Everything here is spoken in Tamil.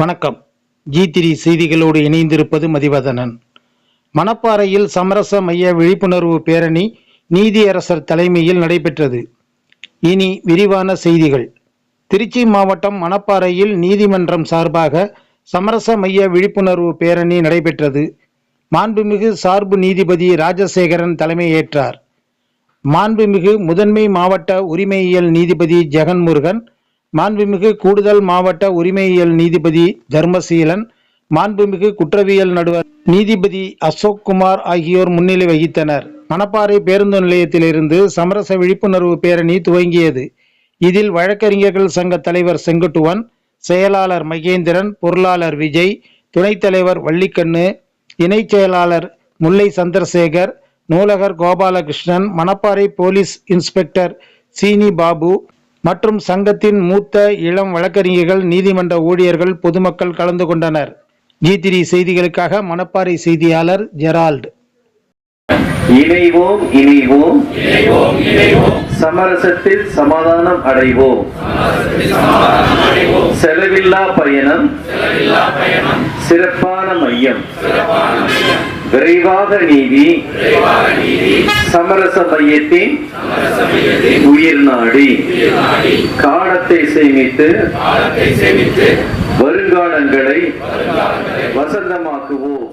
வணக்கம். ஜி திரி செய்திகளோடு இணைந்திருப்பது மதிவதனன். மணப்பாறையில் சமரச மைய விழிப்புணர்வு பேரணி நீதியரசர் தலைமையில் நடைபெற்றது. இனி விரிவான செய்திகள். திருச்சி மாவட்டம் மணப்பாறையில் நீதிமன்றம் சார்பாக சமரச மைய விழிப்புணர்வு பேரணி நடைபெற்றது. மாண்புமிகு சார்பு நீதிபதி ராஜசேகரன் தலைமையேற்றார். மாண்புமிகு முதன்மை மாவட்ட உரிமையியல் நீதிபதி ஜெகன்முருகன் மாண்புமிகு கூடுதல் மாவட்ட உரிமையியல் நீதிபதி தர்மசீலன் மாண்புமிகு குற்றவியல் நடுவர் நீதிபதி அசோக் குமார் ஆகியோர் முன்னிலை வகித்தனர். மணப்பாறை பேருந்து நிலையத்திலிருந்து சமரச விழிப்புணர்வு பேரணி துவங்கியது. இதில் வழக்கறிஞர்கள் சங்க தலைவர் செங்குட்டுவன் செயலாளர் மகேந்திரன் பொருளாளர் விஜய் துணைத் தலைவர் வள்ளிக்கண்ணு இணைச் செயலாளர் முல்லை சந்திரசேகர் நூலகர் கோபாலகிருஷ்ணன் மணப்பாறை போலீஸ் இன்ஸ்பெக்டர் சீனி பாபு மற்றும் சங்கத்தின் மூத்த இளம் வழக்கறிஞர்கள் நீதிமன்ற ஊழியர்கள் பொதுமக்கள் கலந்து கொண்டனர். ஜி த்ரீ செய்திகளுக்காக மணப்பாறை செய்தியாளர் ஜெரால்ட். இணைவோம் இணைவோம். சமரசத்தில் சமாதானம் அடைவோம். செலவில்லா பயணம். சிறப்பான மையம். விரைவாக நீதி சமரச மையத்தின் உயிர் நாடி. காலத்தை சேமித்து வருங்காலங்களை வசந்தமாக்குவோம்.